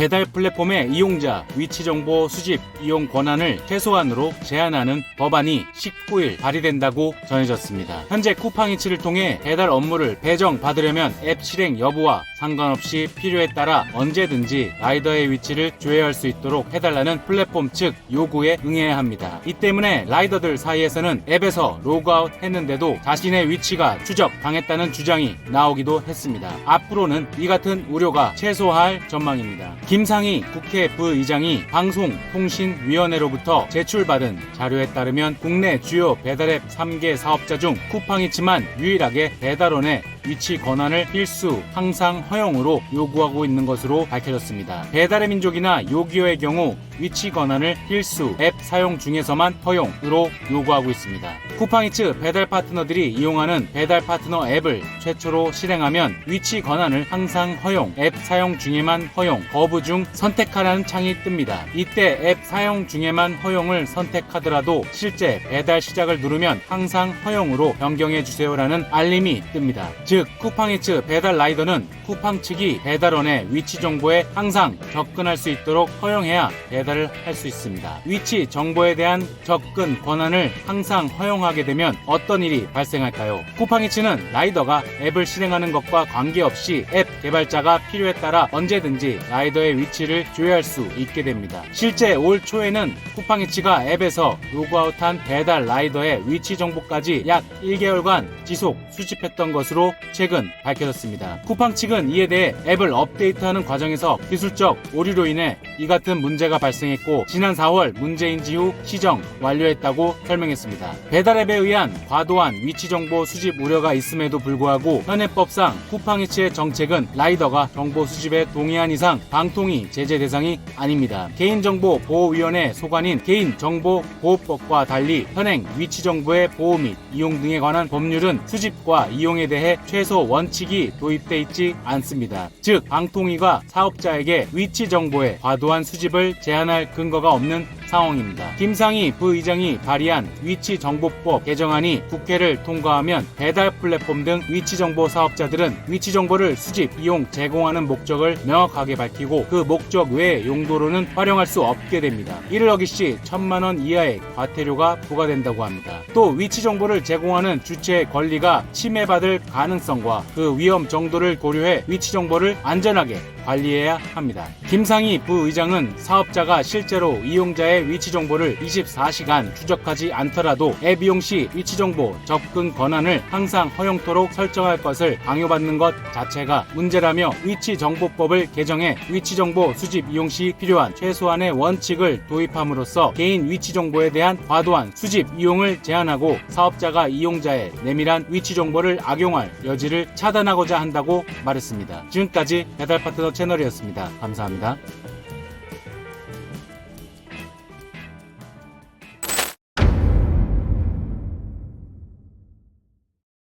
배달 플랫폼의 이용자 위치 정보 수집 이용 권한을 최소한으로 제한하는 법안이 19일 발의된다고 전해졌습니다. 현재 쿠팡이츠를 통해 배달 업무를 배정 받으려면 앱 실행 여부와 상관없이 필요에 따라 언제든지 라이더의 위치를 조회할 수 있도록 해달라는 플랫폼 측 요구에 응해야 합니다. 이 때문에 라이더들 사이에서는 앱에서 로그아웃 했는데도 자신의 위치가 추적 당했다는 주장이 나오기도 했습니다. 앞으로는 이 같은 우려가 최소화할 전망입니다. 김상희 국회 부의장이 방송통신위원회로부터 제출받은 자료에 따르면 국내 주요 배달앱 3개 사업자 중 쿠팡이츠만 유일하게 배달원의 위치 권한을 필수 항상 허용으로 요구하고 있는 것으로 밝혀졌습니다. 배달의 민족이나 요기요의 경우 위치 권한을 필수 앱 사용 중에서만 허용으로 요구하고 있습니다. 쿠팡이츠 배달 파트너들이 이용하는 배달 파트너 앱을 최초로 실행하면 위치 권한을 항상 허용, 앱 사용 중에만 허용, 거부 중 선택하라는 창이 뜹니다. 이때 앱 사용 중에만 허용을 선택하더라도 실제 배달 시작을 누르면 항상 허용으로 변경해 주세요라는 알림이 뜹니다. 즉 쿠팡이츠 배달 라이더는 쿠팡 측이 배달원의 위치 정보에 항상 접근할 수 있도록 허용해야 배달을 할 수 있습니다. 위치 정보에 대한 접근 권한을 항상 허용하게 되면 어떤 일이 발생할까요? 쿠팡이츠는 라이더가 앱을 실행하는 것과 관계없이 앱 개발자가 필요에 따라 언제든지 라이더의 위치를 조회할 수 있게 됩니다. 실제 올 초에는 쿠팡이츠가 앱에서 로그아웃한 배달 라이더의 위치 정보까지 약 1개월간 지속 수집했던 것으로 최근 밝혀졌습니다. 쿠팡 측은 이에 대해 앱을 업데이트하는 과정에서 기술적 오류로 인해 이 같은 문제가 발생했고 지난 4월 문제인지 후 시정 완료했다고 설명했습니다. 배달앱에 의한 과도한 위치 정보 수집 우려가 있음에도 불구하고 현행법상 쿠팡이츠의 정책은 라이더가 정보 수집에 동의한 이상 방통위 제재 대상이 아닙니다. 개인정보 보호위원회 소관인 개인정보보호법과 달리 현행 위치 정보의 보호 및 이용 등에 관한 법률은 수집과 이용에 대해 최소 원칙이 도입돼 있지 않습니다. 즉 방통위가 사업자에게 위치 정보의 과도한 수집을 제한할 근거가 없는 상황입니다. 김상희 부의장이 발의한 위치정보법 개정안이 국회를 통과하면 배달 플랫폼 등 위치정보 사업자들은 위치정보를 수집, 이용, 제공하는 목적을 명확하게 밝히고 그 목적 외의 용도로는 활용할 수 없게 됩니다. 이를 어길 시 천만 원 이하의 과태료가 부과된다고 합니다. 또 위치정보를 제공하는 주체의 권리가 침해받을 가능성과 그 위험 정도를 고려해 위치정보를 안전하게 관리해야 합니다. 김상희 부의장은 사업자가 실제로 이용자의 위치 정보를 24시간 추적하지 않더라도 앱 이용 시 위치 정보 접근 권한을 항상 허용토록 설정할 것을 강요받는 것 자체가 문제라며 위치 정보법을 개정해 위치 정보 수집 이용 시 필요한 최소한의 원칙을 도입함으로써 개인 위치 정보에 대한 과도한 수집 이용을 제한하고 사업자가 이용자의 내밀한 위치 정보를 악용할 여지를 차단하고자 한다고 말했습니다. 지금까지 배달 파트너 채널이었습니다. 감사합니다.